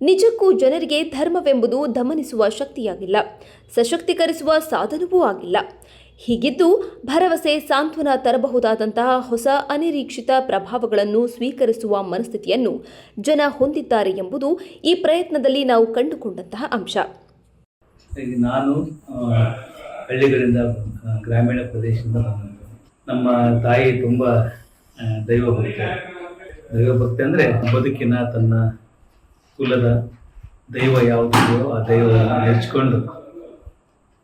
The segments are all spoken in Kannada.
ನಿಜಕ್ಕೂ ಜನರಿಗೆ ಧರ್ಮವೆಂಬುದು ದಮನಿಸುವ ಶಕ್ತಿಯಾಗಿಲ್ಲ, ಸಶಕ್ತೀಕರಿಸುವ ಸಾಧನವೂ ಆಗಿಲ್ಲ. ಹೀಗಿದ್ದು ಭರವಸೆ ಸಾಂತ್ವನ ತರಬಹುದಾದಂತಹ ಹೊಸ ಅನಿರೀಕ್ಷಿತ ಪ್ರಭಾವಗಳನ್ನು ಸ್ವೀಕರಿಸುವ ಮನಸ್ಥಿತಿಯನ್ನು ಜನ ಹೊಂದಿದ್ದಾರೆ ಎಂಬುದು ಈ ಪ್ರಯತ್ನದಲ್ಲಿ ನಾವು ಕಂಡುಕೊಂಡಂತಹ ಅಂಶ. ನಾನು ಹಳ್ಳಿಗಳಿಂದ ಗ್ರಾಮೀಣ ಪ್ರದೇಶದಿಂದ ನಮ್ಮ ತಾಯಿ ತುಂಬ ಭಕ್ತ. ದೈವ ಭಕ್ತಿ ಅಂದರೆ ಬದುಕಿನ ತನ್ನ ಕುಲದ ದೈವ ಯಾವುದಿದೆಯೋ ಆ ದೈವವನ್ನು ನೆಚ್ಕೊಂಡು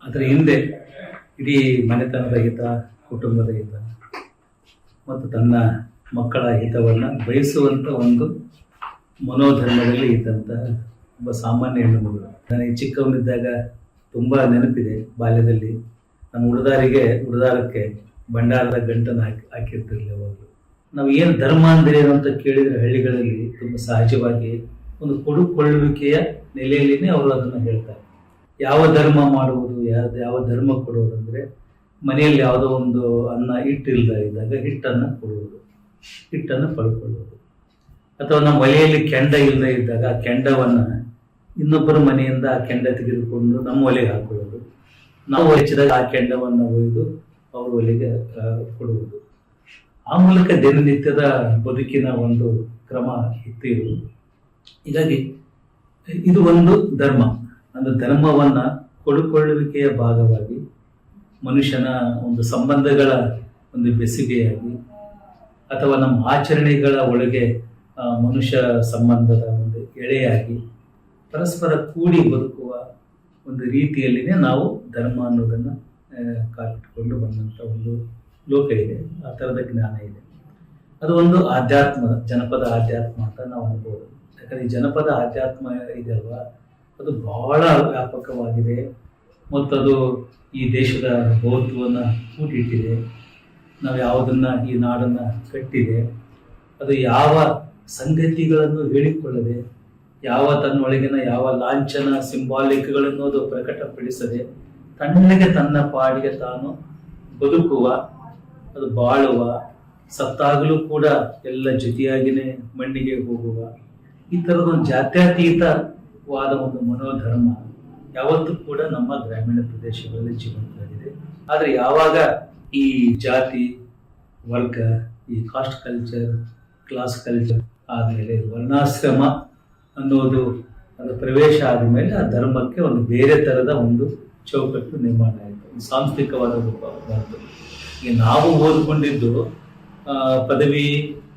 ಅದರ ಹಿಂದೆ ಇಡೀ ಮನೆತನದ ಹಿತ, ಕುಟುಂಬದ ಹಿತ ಮತ್ತು ತನ್ನ ಮಕ್ಕಳ ಹಿತವನ್ನು ಬಯಸುವಂಥ ಒಂದು ಮನೋಧರ್ಮದಲ್ಲಿ ಇದ್ದಂಥ ಒಬ್ಬ ಸಾಮಾನ್ಯ ಹೆಣ್ಣು ಮಗಳು. ನನಗೆ ಚಿಕ್ಕವನಿದ್ದಾಗ ತುಂಬ ನೆನಪಿದೆ ಬಾಲ್ಯದಲ್ಲಿ. ನಮ್ಮ ಉಡುದಾರಿಗೆ, ಉಡುದಾರಕ್ಕೆ ಭಂಡಾರದ ಗಂಟನ್ನು ಹಾಕಿ ಹಾಕಿರ್ತಿರ್ಲಿ ಅವಾಗಲೂ ನಾವು ಏನು ಧರ್ಮ ಅಂದರೆ ಅಂತ ಕೇಳಿದರೆ ಹಳ್ಳಿಗಳಲ್ಲಿ ತುಂಬ ಸಹಜವಾಗಿ ಒಂದು ಕೊಡುಕೊಳ್ಳುವಿಕೆಯ ನೆಲೆಯಲ್ಲಿನೇ ಅವರು ಅದನ್ನು ಹೇಳ್ತಾರೆ. ಯಾವ ಧರ್ಮ ಮಾಡುವುದು ಯಾವ ಯಾವ ಧರ್ಮ ಕೊಡುವುದು ಅಂದರೆ ಮನೆಯಲ್ಲಿ ಯಾವುದೋ ಒಂದು ಅನ್ನ ಹಿಟ್ಟಿಲ್ಲದ ಇದ್ದಾಗ ಹಿಟ್ಟನ್ನು ಕೊಡುವುದು, ಹಿಟ್ಟನ್ನು ಪಡ್ಕೊಳ್ಳುವುದು. ಅಥವಾ ನಮ್ಮ ಒಲೆಯಲ್ಲಿ ಕೆಂಡ ಇಲ್ಲದೆ ಇದ್ದಾಗ ಆ ಕೆಂಡವನ್ನು ಇನ್ನೊಬ್ಬರ ಮನೆಯಿಂದ ಆ ಕೆಂಡ ತೆಗೆದುಕೊಂಡು ನಮ್ಮ ಒಲೆಗೆ ಹಾಕೊಳ್ಳೋದು. ನಾವು ಹೆಚ್ಚಿದಾಗ ಆ ಕೆಂಡವನ್ನು ಒಯ್ದು ಅವ್ರ ಒಲೆಗೆ ಕೊಡುವುದು. ಆ ಮೂಲಕ ದಿನನಿತ್ಯದ ಬದುಕಿನ ಒಂದು ಕ್ರಮ ಇತ್ತು ಇರುವುದು ಹೀಗಾಗಿ ಇದು ಒಂದು ಧರ್ಮ. ಅಂದ್ರೆ ಧರ್ಮವನ್ನ ಕೊಡುಕೊಳ್ಳುವಿಕೆಯ ಭಾಗವಾಗಿ, ಮನುಷ್ಯನ ಒಂದು ಸಂಬಂಧಗಳ ಒಂದು ಬೆಸುಗೆಯಾಗಿ, ಅಥವಾ ನಮ್ಮ ಆಚರಣೆಗಳ ಒಳಗೆ ಮನುಷ್ಯ ಸಂಬಂಧದ ಒಂದು ಎಳೆಯಾಗಿ, ಪರಸ್ಪರ ಕೂಡಿ ಬದುಕುವ ಒಂದು ರೀತಿಯಲ್ಲಿನೇ ನಾವು ಧರ್ಮ ಅನ್ನೋದನ್ನು ಕಾಲಿಟ್ಟುಕೊಂಡು ಬಂದಂಥ ಒಂದು ಲೋಕ ಇದೆ. ಆ ಥರದ ಜ್ಞಾನ ಇದೆ. ಅದು ಒಂದು ಆಧ್ಯಾತ್ಮ, ಜನಪದ ಆಧ್ಯಾತ್ಮ ಅಂತ ನಾವು ಅನ್ಬೋದು. ಯಾಕಂದ್ರೆ ಜನಪದ ಆಧ್ಯಾತ್ಮ ಇದೆಯಲ್ವ ಅದು ಬಹಳ ವ್ಯಾಪಕವಾಗಿದೆ. ಮತ್ತು ಅದು ಈ ದೇಶದ ಬೌದ್ಧವನ್ನು ಕೂಡಿಟ್ಟಿದೆ. ನಾವು ಯಾವುದನ್ನು ಈ ನಾಡನ್ನು ಕಟ್ಟಿದೆ. ಅದು ಯಾವ ಸಂಗತಿಗಳನ್ನು ಹೇಳಿಕೊಳ್ಳದೆ, ಯಾವ ತನ್ನೊಳಗಿನ ಯಾವ ಲಾಂಛನ ಸಿಂಬಾಲಿಕ್ಗಳನ್ನು ಅದು ಪ್ರಕಟಪಡಿಸದೆ ತಣ್ಣಗೆ ತನ್ನ ಪಾಡಿಗೆ ತಾನು ಬದುಕುವ, ಅದು ಬಾಳುವ, ಸತ್ತಾಗಲೂ ಕೂಡ ಎಲ್ಲ ಜೊತೆಯಾಗಿನೇ ಮಣ್ಣಿಗೆ ಹೋಗುವ ಈ ಥರದ ಒಂದು ಜಾತ್ಯತೀತವಾದ ಒಂದು ಮನೋಧರ್ಮ ಯಾವತ್ತೂ ಕೂಡ ನಮ್ಮ ಗ್ರಾಮೀಣ ಪ್ರದೇಶಗಳಲ್ಲಿ ಜೀವಂತವಾಗಿದೆ. ಆದರೆ ಯಾವಾಗ ಈ ಜಾತಿ, ವರ್ಗ, ಈ ಕಾಸ್ಟ್ ಕಲ್ಚರ್ ಕ್ಲಾಸ್ ಕಲ್ಚರ್ ಆದಮೇಲೆ ವರ್ಣಾಶ್ರಮ ಅನ್ನೋದು ಅದು ಪ್ರವೇಶ ಆದಮೇಲೆ ಆ ಧರ್ಮಕ್ಕೆ ಒಂದು ಬೇರೆ ಥರದ ಒಂದು ಚೌಕಟ್ಟು ನಿರ್ಮಾಣ ಆಯಿತು. ಸಾಂಸ್ಥಿಕವಾದ ರೂಪ ಬಂತು. ಈಗ ನಾವು ಓದ್ಕೊಂಡಿದ್ದು ಪದವಿ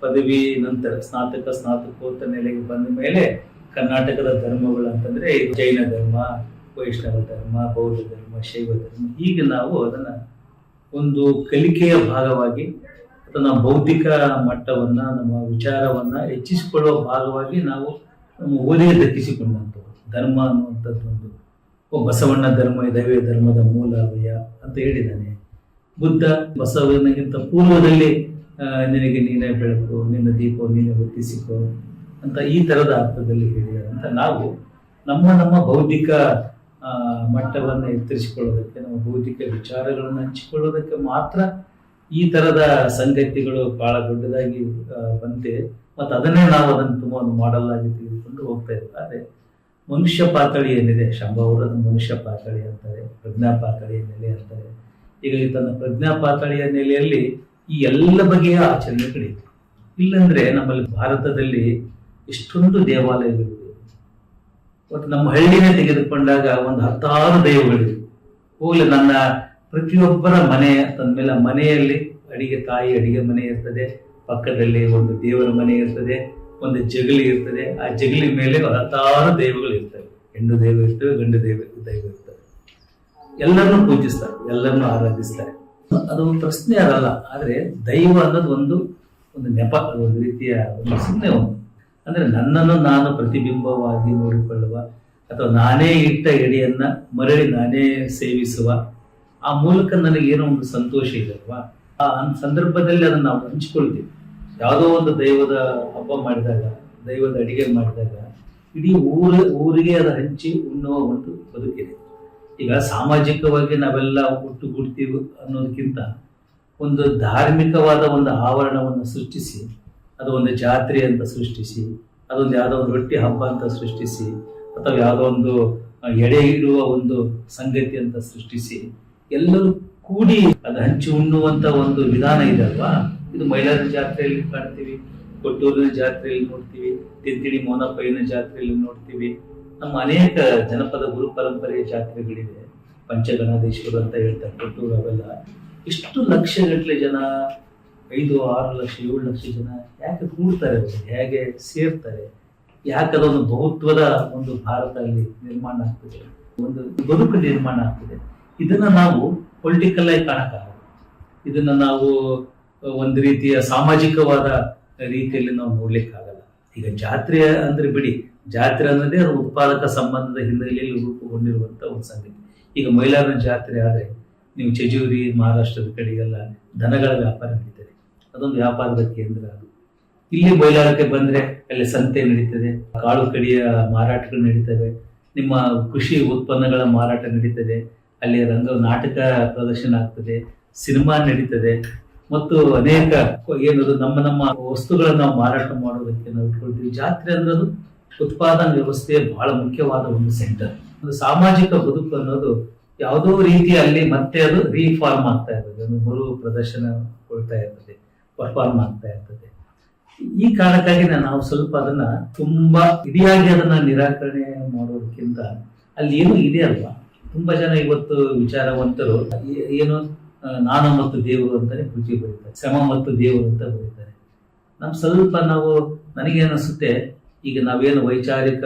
ಪದವಿ ನಂತರ ಸ್ನಾತಕ, ಸ್ನಾತಕೋತ್ತರ ನೆಲೆಗೆ ಬಂದ ಮೇಲೆ ಕರ್ನಾಟಕದ ಧರ್ಮಗಳು ಅಂತಂದ್ರೆ ಜೈನ ಧರ್ಮ, ವೈಷ್ಣವ ಧರ್ಮ, ಬೌದ್ಧ ಧರ್ಮ, ಶೈವ ಧರ್ಮ. ಈಗ ನಾವು ಅದನ್ನ ಒಂದು ಕಲಿಕೆಯ ಭಾಗವಾಗಿ ಅಥವಾ ಬೌದ್ಧಿಕ ಮಟ್ಟವನ್ನ, ನಮ್ಮ ವಿಚಾರವನ್ನ ಹೆಚ್ಚಿಸಿಕೊಳ್ಳುವ ಭಾಗವಾಗಿ ನಾವು ನಮ್ಮ ಓದಿಗೆ ದಕ್ಕಿಸಿಕೊಂಡಂತ ಧರ್ಮ ಅನ್ನುವಂಥದ್ದು ಒಂದು. ಬಸವಣ್ಣ ಧರ್ಮ ದೈವ ಧರ್ಮದ ಮೂಲ ಅಂತ ಹೇಳಿದ್ದಾನೆ. ಬುದ್ಧ ಬಸವನಿಗಿಂತ ಪೂರ್ವದಲ್ಲಿ ನಿನಗೆ ನೀನೇ ಬೆಳಕು, ನಿನ್ನ ದೀಪ, ನೀನೇ ಗುರುತಿಸಿಕೋ ಅಂತ ಈ ತರದ ಅರ್ಥದಲ್ಲಿ ಹೇಳಿದ್ದಾರೆ ಅಂತ ನಾವು ನಮ್ಮ ನಮ್ಮ ಬೌದ್ಧಿಕ ಮಟ್ಟವನ್ನು ಎತ್ತರಿಸಿಕೊಳ್ಳೋದಕ್ಕೆ, ನಮ್ಮ ಬೌದ್ಧಿಕ ವಿಚಾರಗಳನ್ನು ಹಂಚಿಕೊಳ್ಳೋದಕ್ಕೆ ಮಾತ್ರ ಈ ತರದ ಸಂಗತಿಗಳು ಬಹಳ ದೊಡ್ಡದಾಗಿ ಬಂದಿದೆ. ಮತ್ತು ಅದನ್ನೇ ನಾವು ಅದನ್ನು ತುಂಬ ಒಂದು ಮಾಡೆಲ್ ಆಗಿ ತೆಗೆದುಕೊಂಡು ಹೋಗ್ತಾ ಆದರೆ ಮನುಷ್ಯ ಪಾತಳಿ ಏನಿದೆ? ಶಂಭ ಮನುಷ್ಯ ಪಾತಳಿ ಅಂತಾರೆ, ಪ್ರಜ್ಞಾ ಪಾತಳಿಯ ನೆಲೆ ಅಂತಾರೆ. ಹೀಗಾಗಿ ತನ್ನ ಪ್ರಜ್ಞಾ ಪಾತಳಿಯ ನೆಲೆಯಲ್ಲಿ ಈ ಎಲ್ಲ ಬಗೆಯ ಆಚರಣೆಗಳಿತ್ತು ಇಲ್ಲಂದ್ರೆ ನಮ್ಮಲ್ಲಿ ಭಾರತದಲ್ಲಿ ಎಷ್ಟೊಂದು ದೇವಾಲಯಗಳಿವೆ. ಮತ್ತು ನಮ್ಮ ಹಳ್ಳಿನೇ ತೆಗೆದುಕೊಂಡಾಗ ಒಂದು ಹತ್ತಾರು ದೈವಗಳಿವೆ. ಹೋಗ್ಲಿ, ನನ್ನ ಪ್ರತಿಯೊಬ್ಬರ ಮನೆ ತಂದ್ಮೇಲೆ ಮನೆಯಲ್ಲಿ ಅಡಿಗೆ ತಾಯಿ ಅಡಿಗೆ ಮನೆ ಇರ್ತದೆ, ಪಕ್ಕದಲ್ಲಿ ಒಂದು ದೇವರ ಮನೆ ಇರ್ತದೆ, ಒಂದು ಜಗಲಿ ಇರ್ತದೆ. ಆ ಜಗಲಿ ಮೇಲೆ ಹತ್ತಾರು ದೈವಗಳು ಇರ್ತವೆ. ಹೆಣ್ಣು ದೈವ ಇರ್ತವೆ, ಗಂಡು ದೈವ ದೈವ ಇರ್ತವೆ. ಎಲ್ಲರನ್ನೂ ಪೂಜಿಸ್ತಾರೆ, ಎಲ್ಲರನ್ನೂ ಆರಾಧಿಸ್ತಾರೆ. ಅದು ಪ್ರಶ್ನೆ ಅದಲ್ಲ ಆದ್ರೆ ದೈವ ಅನ್ನೋದು ಒಂದು ಒಂದು ನೆಪ, ಒಂದು ರೀತಿಯ ಒಂದು ಸುಮ್ಮನೆ ಒಂದು. ಅಂದ್ರೆ ನನ್ನನ್ನು ನಾನು ಪ್ರತಿಬಿಂಬವಾಗಿ ನೋಡಿಕೊಳ್ಳುವ ಅಥವಾ ನಾನೇ ಇಟ್ಟ ಎಡೆಯನ್ನ ಮರಳಿ ನಾನೇ ಸೇವಿಸುವ, ಆ ಮೂಲಕ ನನಗೆ ಏನೋ ಒಂದು ಸಂತೋಷ ಇದೆ ಅಲ್ವಾ? ಆ ಸಂದರ್ಭದಲ್ಲಿ ಅದನ್ನು ನಾವು ಹಂಚಿಕೊಳ್ತೀವಿ. ಯಾವುದೋ ಒಂದು ದೈವದ ಹಬ್ಬ ಮಾಡಿದಾಗ, ದೈವದ ಅಡಿಗೆ ಮಾಡಿದಾಗ, ಇಡೀ ಊರ, ಊರಿಗೆ ಅದು ಹಂಚಿ ಉಣ್ಣುವ ಒಂದು ಬದುಕಿದೆ. ಈಗ ಸಾಮಾಜಿಕವಾಗಿ ನಾವೆಲ್ಲ ಒಟ್ಟುಗೂಡ್ತೀವಿ ಅನ್ನೋದಕ್ಕಿಂತ ಒಂದು ಧಾರ್ಮಿಕವಾದ ಒಂದು ಆವರಣವನ್ನು ಸೃಷ್ಟಿಸಿ, ಅದು ಒಂದು ಜಾತ್ರೆ ಅಂತ ಸೃಷ್ಟಿಸಿ, ಅದೊಂದು ಯಾವುದೋ ಒಂದು ರೊಟ್ಟಿ ಹಬ್ಬ ಅಂತ ಸೃಷ್ಟಿಸಿ, ಅಥವಾ ಯಾವುದೋ ಒಂದು ಎಡೆ ಇರುವ ಒಂದು ಸಂಗತಿ ಅಂತ ಸೃಷ್ಟಿಸಿ, ಎಲ್ಲರೂ ಕೂಡಿ ಅದು ಹಂಚಿ ಉಣ್ಣುವಂಥ ಒಂದು ವಿಧಾನ ಇದೆ ಅಲ್ವಾ? ಇದು ಮೈಲಾರ ಜಾತ್ರೆಯಲ್ಲಿ ಕಾಣ್ತೀವಿ, ಕೊಟ್ಟೂರಿನ ಜಾತ್ರೆಯಲ್ಲಿ ನೋಡ್ತೀವಿ ತಿಂತಿಡಿ ಮೋನಪ್ಪಯ್ಯನ ಜಾತ್ರೆಯಲ್ಲಿ ನೋಡ್ತೀವಿ. ನಮ್ಮ ಅನೇಕ ಜನಪದ ಗುರು ಪರಂಪರೆಯ ಜಾತ್ರೆಗಳಿವೆ. ಪಂಚಗಣಾದೇಶ್ವರ ಅಂತ ಹೇಳ್ತಾರೆ ಕೊಟ್ಟೂರು ಅವೆಲ್ಲ. ಇಷ್ಟು ಲಕ್ಷಗಟ್ಟಲೆ ಜನ, ಐದು, ಆರು ಲಕ್ಷ, ಏಳು ಲಕ್ಷ ಜನ ಯಾಕೆ ಕೂಡ್ತಾರೆ ಹೇಗೆ ಸೇರ್ತಾರೆ? ಯಾಕೆ ಅದೊಂದು ಬಹುತ್ವದ ಒಂದು ಭಾರತ ಅಲ್ಲಿ ನಿರ್ಮಾಣ ಆಗ್ತದೆ? ಒಂದು ಬದುಕು ನಿರ್ಮಾಣ ಆಗ್ತದೆ. ಇದನ್ನ ನಾವು ಪೊಲಿಟಿಕಲ್ ಆಗಿ ಕಾಣಕ್ಕಾಗಲ್ಲ. ಇದನ್ನ ನಾವು ಒಂದು ರೀತಿಯ ಸಾಮಾಜಿಕವಾದ ರೀತಿಯಲ್ಲಿ ನಾವು ನೋಡ್ಲಿಕ್ಕಾಗಲ್ಲ. ಈಗ ಜಾತ್ರೆ ಅಂದ್ರೆ ಬಿಡಿ ಜಾತ್ರೆ ಅನ್ನೋದೇ ಅದು ಉತ್ಪಾದಕ ಸಂಬಂಧದ ಹಿನ್ನೆಲೆಯಲ್ಲಿ ರೂಪುಗೊಂಡಿರುವಂತ ಒಂದು ಸಂಗತಿ. ಈಗ ಮೈಲಾರನ ಜಾತ್ರೆ ಆದರೆ ನೀವು ಚಜೂರಿ, ಮಹಾರಾಷ್ಟ್ರದ ಕಡೆಗೆಲ್ಲ ದನಗಳ ವ್ಯಾಪಾರ ನಡೀತದೆ. ಅದೊಂದು ವ್ಯಾಪಾರದ ಕೇಂದ್ರ ಅದು. ಇಲ್ಲಿ ಮೈಲಾರಕ್ಕೆ ಬಂದ್ರೆ ಅಲ್ಲಿ ಸಂತೆ ನಡೀತದೆ, ಕಾಳು ಕಡಿಯ ಮಾರಾಟಗಳು ನಡೀತವೆ, ನಿಮ್ಮ ಕೃಷಿ ಉತ್ಪನ್ನಗಳ ಮಾರಾಟ ನಡೀತದೆ, ಅಲ್ಲಿ ರಂಗ ನಾಟಕ ಪ್ರದರ್ಶನ ಆಗ್ತದೆ, ಸಿನಿಮಾ ನಡೀತದೆ. ಮತ್ತು ಅನೇಕ ಏನದು ನಮ್ಮ ನಮ್ಮ ವಸ್ತುಗಳನ್ನು ನಾವು ಮಾರಾಟ ಮಾಡೋದಕ್ಕೆ ನಾವು ಇಟ್ಕೊಳ್ತೀವಿ. ಜಾತ್ರೆ ಅನ್ನೋದು ಉತ್ಪಾದನಾ ವ್ಯವಸ್ಥೆ ಬಹಳ ಮುಖ್ಯವಾದ ಒಂದು ಸೆಂಟರ್ ಒಂದು ಸಾಮಾಜಿಕ ಬದುಕು ಅನ್ನೋದು ಯಾವುದೋ ರೀತಿಯಲ್ಲಿ ಮತ್ತೆ ಅದು ರೀಫಾರ್ಮ್ ಆಗ್ತಾ ಇರ್ತದೆ. ಒಂದು ಮರು ಪ್ರದರ್ಶನ ಕೊಡ್ತಾ ಇರ್ತದೆ ಪರ್ಫಾರ್ಮ್ ಆಗ್ತಾ ಇರ್ತದೆ. ಈ ಕಾರಣಕ್ಕಾಗಿ ನಾವು ಸ್ವಲ್ಪ ಅದನ್ನ ತುಂಬಾ ಇಡಿಯಾಗಿ ಅದನ್ನ ನಿರಾಕರಣೆ ಮಾಡೋದಕ್ಕಿಂತ ಅಲ್ಲಿ ಏನು ಇದೆ ಅಲ್ವಾ? ತುಂಬಾ ಜನ ಇವತ್ತು ವಿಚಾರವಂತರು, ಏನು ನಾನು ಮತ್ತು ದೇವರು ಅಂತಾನೆ ಪೂಜೆ ಬರೀತಾರೆ, ಶ್ರಮ ಮತ್ತು ದೇವರು ಅಂತ ಬರೀತಾರೆ. ನಮ್ ಸ್ವಲ್ಪ ನಾವು ನನಗೇನಿಸುತ್ತೆ ಈಗ ನಾವೇನು ವೈಚಾರಿಕ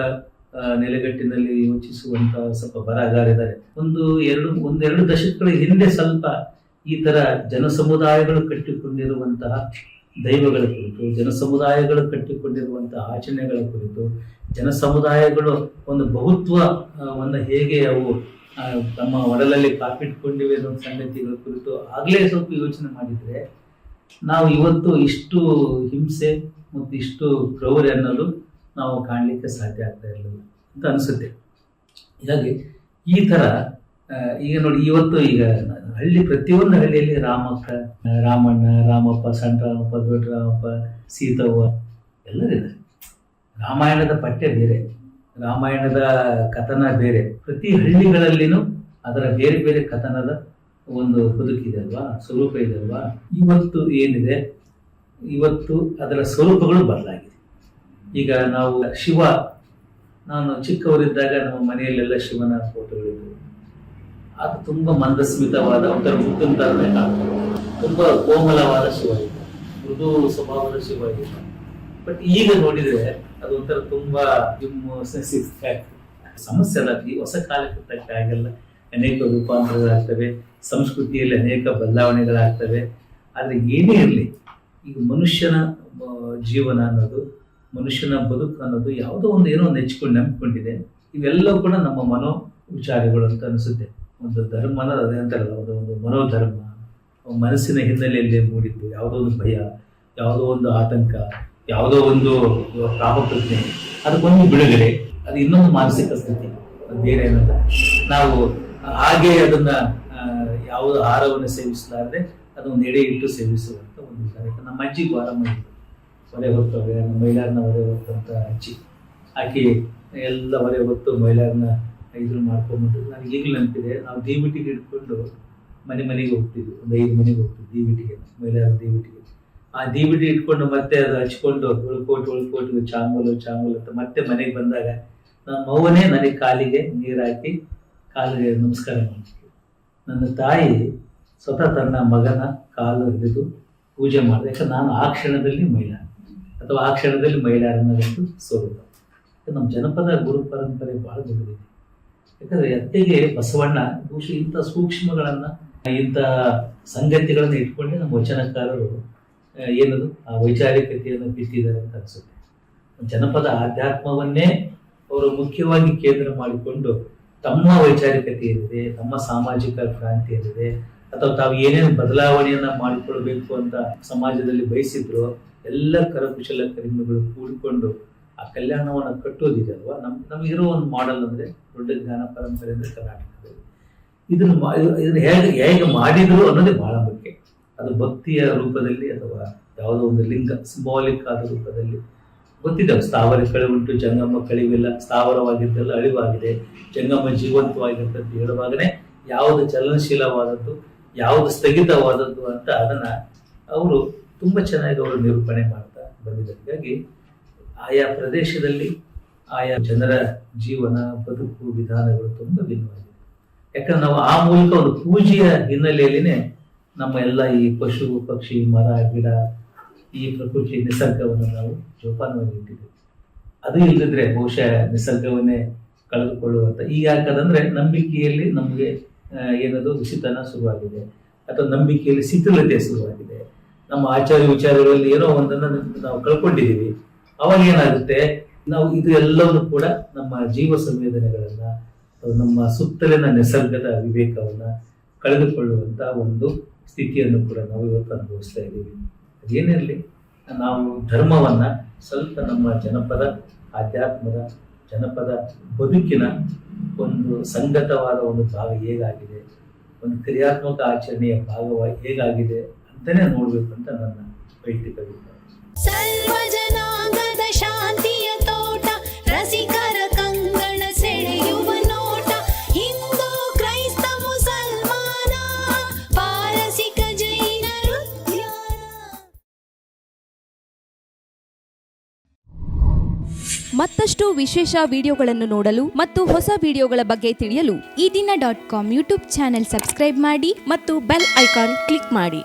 ನೆಲೆಗಟ್ಟಿನಲ್ಲಿ ಯೋಚಿಸುವಂತ ಸ್ವಲ್ಪ ಬರಹಗಾರಿದ್ದಾರೆ. ಒಂದು ಎರಡು, ಒಂದೆರಡು ದಶಕಗಳ ಹಿಂದೆ ಸ್ವಲ್ಪ ಈ ತರ ಜನಸಮುದಾಯಗಳು ಕಟ್ಟಿಕೊಂಡಿರುವಂತಹ ದೈವಗಳ ಕುರಿತು, ಜನಸಮುದಾಯಗಳು ಕಟ್ಟಿಕೊಂಡಿರುವಂತಹ ಆಚರಣೆಗಳ ಕುರಿತು, ಜನಸಮುದಾಯಗಳು ಒಂದು ಬಹುತ್ವವನ್ನು ಹೇಗೆ ಅವು ತಮ್ಮ ಒಡಲಲ್ಲಿ ಕಾಪಿಟ್ಕೊಂಡಿವೆ ಅನ್ನೋ ಸಂಗತಿಗಳ ಕುರಿತು ಆಗ್ಲೇ ಸ್ವಲ್ಪ ಯೋಚನೆ ಮಾಡಿದ್ರೆ, ನಾವು ಇವತ್ತು ಇಷ್ಟು ಹಿಂಸೆ ಮತ್ತು ಇಷ್ಟು ಕ್ರೌರ್ಯ ಅನ್ನೋದು ನಾವು ಕಾಣಲಿಕ್ಕೆ ಸಾಧ್ಯ ಆಗ್ತಾ ಇರಲಿಲ್ಲ ಅಂತ ಅನಿಸುತ್ತೆ. ಹೀಗಾಗಿ ಈ ತರ ಈಗ ನೋಡಿ ಇವತ್ತು ಈಗ ಹಳ್ಳಿ ಪ್ರತಿಯೊಂದು ಹಳ್ಳಿಯಲ್ಲಿ ಆ, ರಾಮಣ್ಣ ರಾಮಪ್ಪ ಸಣ್ಣ ರಾಮಪ್ಪ ದೊಡ್ಡ ರಾಮಪ್ಪ ಸೀತವ್ವ ಎಲ್ಲರಿದ್ದಾರೆ ರಾಮಾಯಣದ ಪಠ್ಯ ಬೇರೆ ರಾಮಾಯಣದ ಕಥನ ಬೇರೆ ಪ್ರತಿ ಹಳ್ಳಿಗಳಲ್ಲಿನೂ ಅದರ ಬೇರೆ ಬೇರೆ ಕಥನದ ಒಂದು ಬದುಕಿದೆ ಅಲ್ವಾ ಸ್ವರೂಪ ಇದೆ ಅಲ್ವಾ? ಇವತ್ತು ಏನಿದೆ? ಇವತ್ತು ಅದರ ಸ್ವರೂಪಗಳು ಬದಲಾಗಿದೆ. ಈಗ ನಾವು ಶಿವ, ನಾನು ಚಿಕ್ಕವರಿದ್ದಾಗ ನಮ್ಮ ಮನೆಯಲ್ಲೆಲ್ಲ ಶಿವನ ಫೋಟೋಗಳಿದ್ವು. ಅದು ತುಂಬ ಮಂದಸ್ಮಿತವಾದ ಒಂಥರ ಮುತ್ತಿನ ತುಂಬಾ ಕೋಮಲವಾದ ಶಿವ ಇದೆ. ಮೃದು ಸ್ವಭಾವದ ಶಿವ ಬಟ್ ಈಗ ನೋಡಿದ್ರೆ ಅದು ಒಂಥರ ತುಂಬಾ ಸಮಸ್ಯೆ ಅಲ್ಲ ಈ ಹೊಸ ಕಾಲಕ್ಕೆ ತಕ್ಕ ಹಾಗೆಲ್ಲ ಅನೇಕ ರೂಪಾಂತರಗಳಾಗ್ತವೆ, ಸಂಸ್ಕೃತಿಯಲ್ಲಿ ಅನೇಕ ಬದಲಾವಣೆಗಳಾಗ್ತವೆ. ಆದರೆ ಏನೇ ಇರಲಿ, ಈಗ ಮನುಷ್ಯನ ಜೀವನ ಅನ್ನೋದು ಮನುಷ್ಯನ ಬದುಕು ಅನ್ನೋದು ಯಾವುದೋ ಒಂದು ಏನೋ ಒಂದು ಹೆಚ್ಕೊಂಡು ನಂಬಿಕೊಂಡಿದೆ ಇವೆಲ್ಲವೂ ಕೂಡ ನಮ್ಮ ಮನೋ ವಿಚಾರಗಳು ಅಂತ ಅನಿಸುತ್ತೆ. ಒಂದು ಧರ್ಮ ಅನ್ನೋದು ಅದೇ ಅಂತಾರಲ್ಲ, ಒಂದು ಒಂದು ಮನೋಧರ್ಮ. ಮನಸ್ಸಿನ ಹಿನ್ನೆಲೆಯಲ್ಲಿ ಮೂಡಿದ್ದು. ಯಾವುದೋ ಒಂದು ಭಯ, ಯಾವುದೋ ಒಂದು ಆತಂಕ, ಯಾವುದೋ ಒಂದು ಕಾಮಪ್ರಜ್ಞೆ ಅದಕ್ಕೊಂದು ಬಿಡುಗಡೆ. ಅದು ಇನ್ನೊಂದು ಮಾನಸಿಕ ಸ್ಥಿತಿ, ಅದು ಬೇರೆ ಏನಲ್ಲ. ನಾವು ಹಾಗೆ ಅದನ್ನ ಯಾವುದೋ ಆಹಾರವನ್ನು ಸೇವಿಸಲಾರದೆ ಅದೊಂದು ಎಡೆ ಇಟ್ಟು ಸೇವಿಸುವಂತ ಒಂದು ಕಾರ್ಯಕ್ರಮ ನಮ್ಮ ಅಜ್ಜಿಗೂ ಆರಾಮ ಇತ್ತು ಹೊರೆ ಹೊತ್ತವೆ ಮೈಲಾರ್ನ ಮಹಿಳೆಯರನ್ನ ಹೊರೆ ಹೊತ್ತಂತ ಅಜ್ಜಿ ಆಕೆ ಎಲ್ಲ ಹೊರೆ ಹೊತ್ತು ಮಹಿಳೆಯರನ್ನ ಇದ್ರು ಮಾಡ್ಕೊಂಡ್ಬಿಟ್ಟು ನನಗೆ ಈಗಲೂ ನೆನಪಿದೆ, ನಾವು ದೀವಿಟಿಗೆ ಹಿಡ್ಕೊಂಡು ಮನೆ ಮನೆಗೆ ಹೋಗ್ತಿದ್ವಿ, ಒಂದು ಐದು ಮನೆಗೆ ಹೋಗ್ತಿದ್ವಿ ದೀವಿಟಿಗೆ ಮಹಿಳೆಯರ ದೀವಿಟಿಗೆ. ಆ ದೀವಿಟಿ ಇಟ್ಕೊಂಡು ಮತ್ತೆ ಅದು ಹಚ್ಕೊಂಡು ಉಳ್ಕೋಟು ಉಳ್ಕೋಟು ಚಾಂಗುಲು ಚಾಂಗುಲು ಅಂತ ಮತ್ತೆ ಮನೆಗೆ ಬಂದಾಗ ನಮ್ಮ ಮೌವನೇ ನನಗೆ ಕಾಲಿಗೆ ನೀರು ಹಾಕಿ ಕಾಲಿಗೆ ನಮಸ್ಕಾರ ಮಾಡ್ತಿದ್ವಿ ನನ್ನ ತಾಯಿ ಸ್ವತಃ ತನ್ನ ಮಗನ ಕಾಲು ಹಿಡಿದು ಪೂಜೆ ಮಾಡಿದೆ, ಯಾಕಂದ್ರೆ ನಾನು ಆ ಕ್ಷಣದಲ್ಲಿ ಮಹಿಳಾ ಅಥವಾ ಆ ಕ್ಷಣದಲ್ಲಿ ಮಹಿಳೆಯರನ್ನಂತೂ ಸ್ವರೂಪ ನಮ್ಮ ಜನಪದ ಗುರು ಪರಂಪರೆ ಬಹಳ ದೊಡ್ಡದಿದೆ. ಯಾಕಂದ್ರೆ ಅತ್ತೆಗೆ ಬಸವಣ್ಣ ಬಹುಶಃ ಇಂಥ ಸೂಕ್ಷ್ಮಗಳನ್ನ, ಇಂಥ ಸಂಗತಿಗಳನ್ನು ಇಟ್ಕೊಂಡೆ ನಮ್ಮ ವಚನಕಾರರು ಏನದು, ಆ ವೈಚಾರಿಕತೆಯನ್ನು ಬಿತ್ತಿದ್ದಾರೆ ಅಂತ ಅನ್ಸುತ್ತೆ. ಜನಪದ ಆಧ್ಯಾತ್ಮವನ್ನೇ ಅವರು ಮುಖ್ಯವಾಗಿ ಕೇಂದ್ರ ಮಾಡಿಕೊಂಡು ತಮ್ಮ ವೈಚಾರಿಕತೆ ಏನಿದೆ ತಮ್ಮ ಸಾಮಾಜಿಕ ಕ್ರಾಂತಿ ಏನಿದೆ ಅಥವಾ ತಾವು ಏನೇನು ಬದಲಾವಣೆಯನ್ನ ಮಾಡಿಕೊಳ್ಬೇಕು ಅಂತ ಸಮಾಜದಲ್ಲಿ ಬಯಸಿದ್ರು ಎಲ್ಲ ಕರಕುಶಲ ಕರಿಮೆಗಳು ಕೂಡಿಕೊಂಡು ಆ ಕಲ್ಯಾಣವನ್ನು ಕಟ್ಟೋದಿದೆ ಅಲ್ವಾ? ನಮ್ ನಮಗಿರೋ ಒಂದು ಮಾಡೆಲ್ ಅಂದ್ರೆ ದೊಡ್ಡ ಜ್ಞಾನ ಪರಂಪರೆ ಅಂದರೆ ಕರ್ನಾಟಕದಲ್ಲಿ. ಇದನ್ನು ಇದನ್ನ ಹೇಗೆ ಹೇಗೆ ಮಾಡಿದ್ರು ಅನ್ನೋದೇ ಬಹಳ ಮುಖ್ಯ. ಅದು ಭಕ್ತಿಯ ರೂಪದಲ್ಲಿ ಅಥವಾ ಯಾವುದೋ ಒಂದು ಲಿಂಗ ಸಿಂಬಾಲಿಕ್ ಆದ ರೂಪದಲ್ಲಿ. ಗೊತ್ತಿದೆ ಸ್ಥಾವರ ಕಳಿವುಂಟು ಜಂಗಮ್ಮ ಕಳಿವಿಲ್ಲ, ಸ್ಥಾವರವಾಗಿದ್ದೆಲ್ಲ ಅಳಿವಾಗಿದೆ ಜಂಗಮ್ಮ ಜೀವಂತವಾಗಿರ್ತದ್ದು ಹೇಳುವಾಗನೇ ಯಾವುದು ಚಲನಶೀಲವಾದದ್ದು, ಯಾವುದು ಸ್ಥಗಿತವಾದದ್ದು ಅಂತ ಅದನ್ನ ಅವರು ತುಂಬಾ ಚೆನ್ನಾಗಿ ಅವರು ನಿರೂಪಣೆ ಮಾಡ್ತಾ ಬಂದಿದ್ದಕ್ಕಾಗಿ ಆಯಾ ಪ್ರದೇಶದಲ್ಲಿ ಆಯಾ ಜನರ ಜೀವನ, ಬದುಕು, ವಿಧಾನಗಳು ತುಂಬ ಭಿನ್ನವಾಗಿದೆ. ಯಾಕಂದ್ರೆ ನಾವು ಆ ಮೂಲಕ ಒಂದು ಪೂಜೆಯ ಹಿನ್ನೆಲೆಯಲ್ಲಿನೇ ನಮ್ಮ ಎಲ್ಲ ಈ ಪಶು, ಪಕ್ಷಿ, ಮರ, ಗಿಡ, ಈ ಪ್ರಕೃತಿ ನಿಸರ್ಗವನ್ನು ನಾವು ಜೋಪಾನವಾಗಿ ಇಟ್ಟಿದ್ದೀವಿ. ಅದು ಇಲ್ಲದಿದ್ರೆ ಬಹುಶಃ ನಿಸರ್ಗವನ್ನೇ ಕಳೆದುಕೊಳ್ಳುವಂಥ ಈಗ ಯಾಕಂದ್ರೆ ನಂಬಿಕೆಯಲ್ಲಿ ನಮಗೆ ಏನದು ಉಸಿತನ ಶುರುವಾಗಿದೆ. ಅಥವಾ ನಂಬಿಕೆಯಲ್ಲಿ ಶಿಥಿಲತೆ ಶುರುವಾಗಿದೆ. ನಮ್ಮ ಆಚಾರ ವಿಚಾರಗಳಲ್ಲಿ ಏನೋ ಒಂದನ್ನ ನಾವು ಕಳ್ಕೊಂಡಿದ್ದೀವಿ. ಅವಾಗ ಏನಾಗುತ್ತೆ ನಾವು ಇದು ಎಲ್ಲವನ್ನು ಕೂಡ ನಮ್ಮ ಜೀವ ಸಂವೇದನೆಗಳನ್ನ ನಮ್ಮ ಸುತ್ತಲಿನ ನಿಸರ್ಗದ ವಿವೇಕವನ್ನ ಕಳೆದುಕೊಳ್ಳುವಂತ ಒಂದು ಸ್ಥಿತಿಯನ್ನು ಕೂಡ ನಾವು ಇವತ್ತು ಅನುಭವಿಸ್ತಾ ಇದ್ದೀವಿ. ಅದೇನಿರಲಿ ನಾವು ಧರ್ಮವನ್ನ ಸ್ವಲ್ಪ ನಮ್ಮ ಜನಪದ, ಆಧ್ಯಾತ್ಮದ ಜನಪದ ಬದುಕಿನ ಒಂದು ಸಂಗತವಾದ ಒಂದು ಭಾಗ ಹೇಗಾಗಿದೆ? ಒಂದು ಕ್ರಿಯಾತ್ಮಕ ಆಚರಣೆಯ ಭಾಗವಾಗಿ ಹೇಗಾಗಿದೆ? ಅಂತಾನೆ ನೋಡ್ಬೇಕು ಅಂತ ನನ್ನ ವೈಯಕ್ತಿಕ ಅಭಿಪ್ರಾಯ. ಸರ್ವಜನಾಂಗದ ಶಾಂತಿಯ ತೋಟ ರಸಿಕರ ಕಂಗಳ ಸೆಳೆಯುವ ನೋಟ ಹಿಂದೂ ಕ್ರೈಸ್ತ ಮುಸಲ್ಮಾನ ಪಾರಸಿಕ ಜೈನರು ಧ್ಯಾನ ಮತ್ತಷ್ಟು ವಿಶೇಷ ವಿಡಿಯೋಗಳನ್ನು ನೋಡಲು ಮತ್ತು ಹೊಸ ವಿಡಿಯೋಗಳ ಬಗ್ಗೆ ತಿಳಿಯಲು Ee Dina dot com YouTube channel subscribe ಮಾಡಿ ಮತ್ತು ಬೆಲ್ ಐಕಾನ್ ಕ್ಲಿಕ್ ಮಾಡಿ.